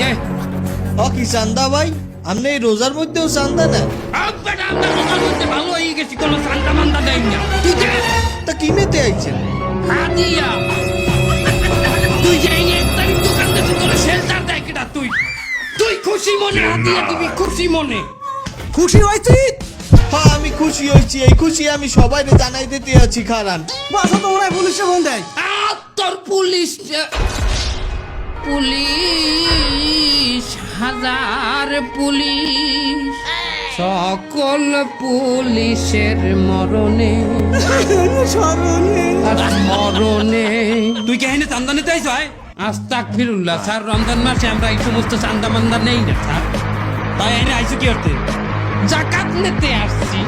দে কি? চান্দা ভাই? আপনি এই রোজার মধ্যেও চান্দা না? বেটা আমরা রোজার মধ্যে ভালো হয়ে গেছি কোনো সান্তা মান্দা দেয় না। তুই দে তা কিনেতে আইছেন? হাদিয়া তুই যে এই দোকান থেকে তোর শেলটার দেয় কেটা তুই? তুই খুশি মনে হাদিয়া দিবি খুশি মনে। খুশি হয়েছি? হ্যাঁ আমি খুশি হয়েছি। এই খুশি আমি সবাই জানাই দিতে আছি খারান। বাসা তো পুলিশে ফোন দেয় তোর পুলিশ পুলিশ হাজার পুলিশ সকল পুলিশের মরণে। মরণে। তুই কে হেনে চান্দা নিতে আইস ভাই? আস্তাক ফিরুল্লাহ স্যার রমজান মাসে আমরা এই সমস্ত চান্দা মান্দা নেই না স্যার। তাই এনে আইসু কি করতে? জাকাত নিতে আসছি।